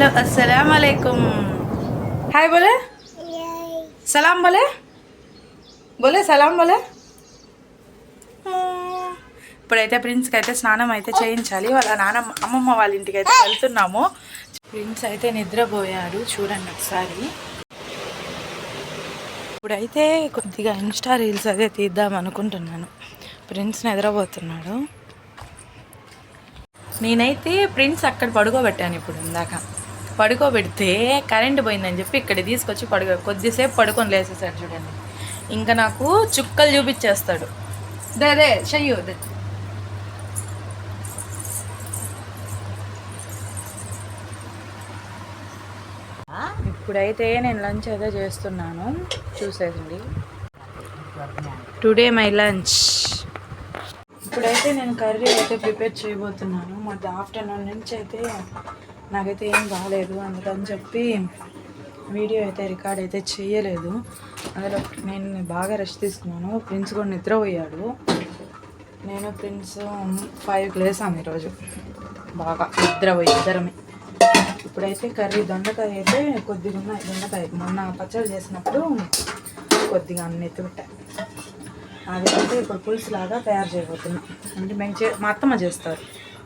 Hello আসসালাম আলাইকুম high বলে সালাম বলে বলে সালাం বলে ఇప్పుడైతే ప్రిన్స్కి అయితే స్నానం అయితే చేయించాలి. వాళ్ళ నాన్న అమ్మమ్మ వాళ్ళ ఇంటికి అయితే వెళ్తున్నాము. ప్రిన్స్ అయితే నిద్రపోయాడు చూడండి ఒకసారి. ఇప్పుడైతే కొద్దిగా ఇన్స్టా రీల్స్ అదే తీద్దాం అనుకుంటున్నాను. ప్రిన్స్ నిద్రపోతున్నాడు. నేనైతే ప్రిన్స్ అక్కడ పడుకోబెట్టాను ఇప్పుడు ఇందాక. పడుకోబెడితే కరెంట్ పోయిందని చెప్పి ఇక్కడ తీసుకొచ్చి పడుకో కొద్దిసేపు పడుకొని లేసేసాడు చూడండి. ఇంకా నాకు చుక్కలు చూపించేస్తాడు. దేదే చెయ్యు ఇప్పుడైతే నేను లంచ్ అయితే చేస్తున్నాను. చూసేయండి. టుడే మై లంచ్ ఇప్పుడైతే నేను కర్రీ అయితే ప్రిపేర్ చేయబోతున్నాను. మరి ఆఫ్టర్నూన్ నుంచి అయితే నాకైతే ఏం బాగాలేదు అందుకని చెప్పి వీడియో అయితే రికార్డ్ అయితే చేయలేదు. అందులో నేను బాగా రెస్ట్ తీసుకున్నాను. ప్రిన్స్ కూడా నిద్రపోయాడు. నేను ప్రిన్స్ ఫైవ్కి లేసాము ఈరోజు. బాగా నిద్రపోయి ఇద్దరమే. ఇప్పుడైతే కర్రీ దొండకాయ అయితే కొద్దిగా ఉన్నాయి దొండకాయ మొన్న పచ్చడి చేసినప్పుడు కొద్దిగా అన్ని ఎత్తుకుంటాయి అది అయితే ఇప్పుడు పులుసు లాగా తయారు చేయబోతున్నాం. అంటే మేము చే మా అత్తమ్మ చేస్తారు.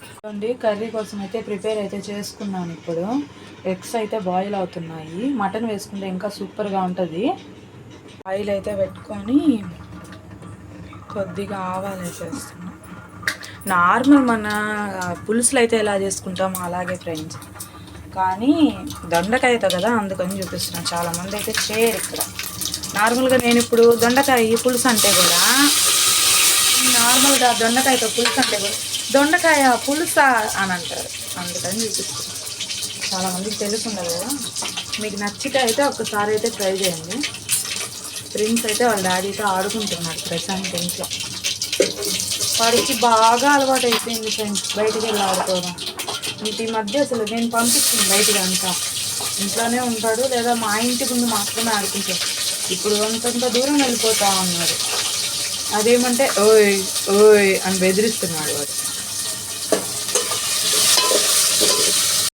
చూడండి కర్రీ కోసం అయితే ప్రిపేర్ అయితే చేసుకున్నాను ఇప్పుడు. ఎగ్స్ అయితే బాయిల్ అవుతున్నాయి. మటన్ వేసుకుంటే ఇంకా సూపర్గా ఉంటుంది. ఆయిల్ అయితే పెట్టుకొని కొద్దిగా ఆవాలు వేసేస్తున్నాం నార్మల్ మన పులుసులు అయితే ఎలా చేసుకుంటామో అలాగే ఫ్రెండ్స్. కానీ దొండకాయతో కదా అందుకని చూపిస్తున్నాను చాలామంది అయితే చేయరు ఇక్కడ. నార్మల్గా నేను ఇప్పుడు దొండకాయ పులుసు అంటే కూడా నార్మల్గా దొండకాయతో పులుసు అంటే కూడా దొండకాయ పులుసా అని అంటారు. అందుకని చూపిస్తాను చాలామందికి తెలుసుండదు కదా. మీకు నచ్చితే అయితే ఒక్కసారి అయితే ట్రై చేయండి. ప్రిన్స్ అయితే వాళ్ళ డాడీతో ఆడుకుంటున్నారు ప్రశాంత్ ఇంట్లో. వాడికి బాగా అలవాటు అయిపోయింది ఫ్రెండ్స్ బయటికి వెళ్ళి ఆడుకోవడం. ఇంక ఈ మధ్య అసలు నేను పంపిస్తుంది బయటికి అంతా. ఇంట్లోనే ఉంటాడు లేదా మా ఇంటి ముందు మాత్రమే ఆడుకుంటాడు. ఇప్పుడు అంతంత దూరం వెళ్ళిపోతా ఉన్నాడు. అదేమంటే ఓయ్ ఓయ్ అని బెదిరిస్తున్నాడు వాడు.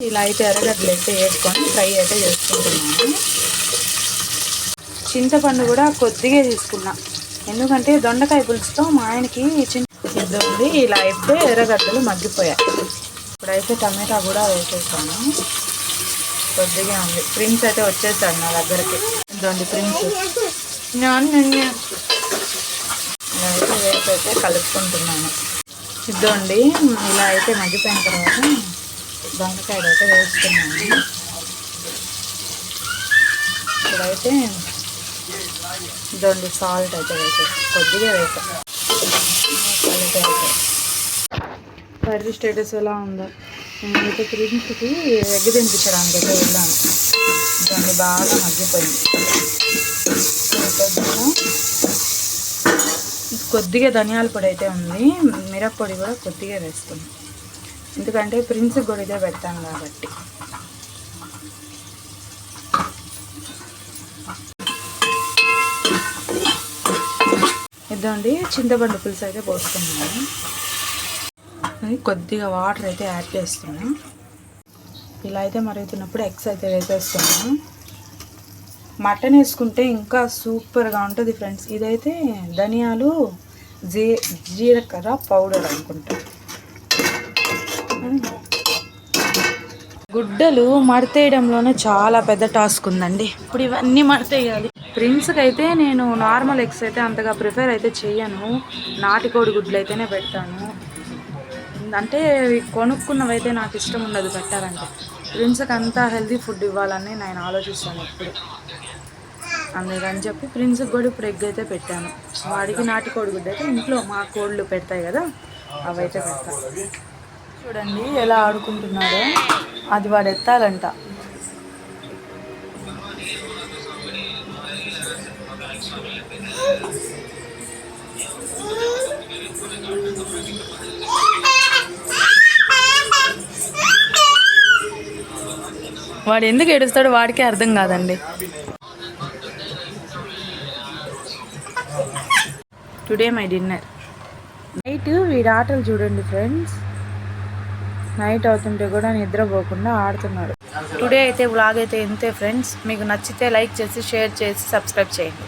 ఇలా అయితే ఎర్రగడ్డలు అయితే వేసుకొని ఫ్రై అయితే చేసుకుంటున్నాను. చింతపండు కూడా కొద్దిగా తీసుకున్నా. ఎందుకంటే దొండకాయ పులుసుతో మా ఆయనకి చింత ఉంది ఇలా అయితే ఎర్రగడ్డలు మగ్గిపోయాయి ఇప్పుడైతే టమాటా కూడా వేసేసాను. కొద్దిగా ఉంది. ప్రిన్స్ అయితే వచ్చేసాడు నా దగ్గరికి. ఇదండి ప్రిన్స్ నేను ఇలా కలుపుకుంటున్నాను. ఇదండి ఇలా అయితే మగ్గిపోయిన తర్వాత దొండకాయలు అయితే వేస్తున్నాను. ఇప్పుడైతే ఇదండి సాల్ట్ అయితే వేసేసి కొద్దిగా వేసాను అయితే కర్రీ స్టేటస్ ఎలా ఉందో. నేనైతే ప్రిన్స్కి ఎగ్ తినిపించడానికి అయితే వెళ్ళాను. దాన్ని బాగా మగ్గిపోయింది. కొద్దిగా ధనియాల పొడి అయితే ఉంది. మిరప్పొడి కూడా కొద్దిగా వేస్తుంది ఎందుకంటే ప్రిన్స్ కూడా ఇదే పెడతాను కాబట్టి. ఇదండి చింతపండు పులుసు అయితే పోస్తున్నాను అది కొద్దిగా వాటర్ అయితే యాడ్ చేస్తాను ఇలా అయితే మరుగుతున్నప్పుడు ఎగ్స్ అయితే వేసేస్తున్నాను మటన్ వేసుకుంటే ఇంకా సూపర్గా ఉంటుంది ఫ్రెండ్స్. ఇదైతే ధనియాలు జీ జీలకర్ర పౌడర్ అనుకుంటా. గుడ్డలు మడతేయడంలోనే చాలా పెద్ద టాస్క్ ఉందండి. ఇప్పుడు ఇవన్నీ మడతేయాలి. ప్రిన్స్కి అయితే నేను నార్మల్ ఎగ్స్ అయితే అంతగా ప్రిఫర్ అయితే చేయను. నాటుకోడి గుడ్లు అయితేనే పెడతాను. అంటే కొనుక్కున్నవైతే కొనుక్కున్నవి అయితే నాకు ఇష్టం ఉండదు పెట్టాలంటే. ప్రిన్స్కి అంతా హెల్తీ ఫుడ్ ఇవ్వాలని నేను ఆలోచిస్తాను ఇప్పుడు అందుకని చెప్పి ప్రిన్స్కి కూడా ఇప్పుడు ఎగ్ అయితే పెట్టాను. వాడికి నాటి గుడ్డు అయితే ఇంట్లో మా కోళ్ళు పెడతాయి కదా అవైతే పెడతాను చూడండి ఎలా ఆడుకుంటున్నాడో. అది వాడు ఎత్తాలంట. వాడు ఎందుకు ఏడుస్తాడో వాడికే అర్థం కాదండి. టుడే మై డిన్నర్ నైట్ వీడి ఆటలు చూడండి ఫ్రెండ్స్ నైట్ అవుతుంటే కూడా నిద్రపోకుండా ఆడుతున్నాడు టుడే అయితే వ్లాగ్ అయితే ఇంతే ఫ్రెండ్స్ మీకు నచ్చితే లైక్ చేసి షేర్ చేసి సబ్స్క్రైబ్ చేయండి.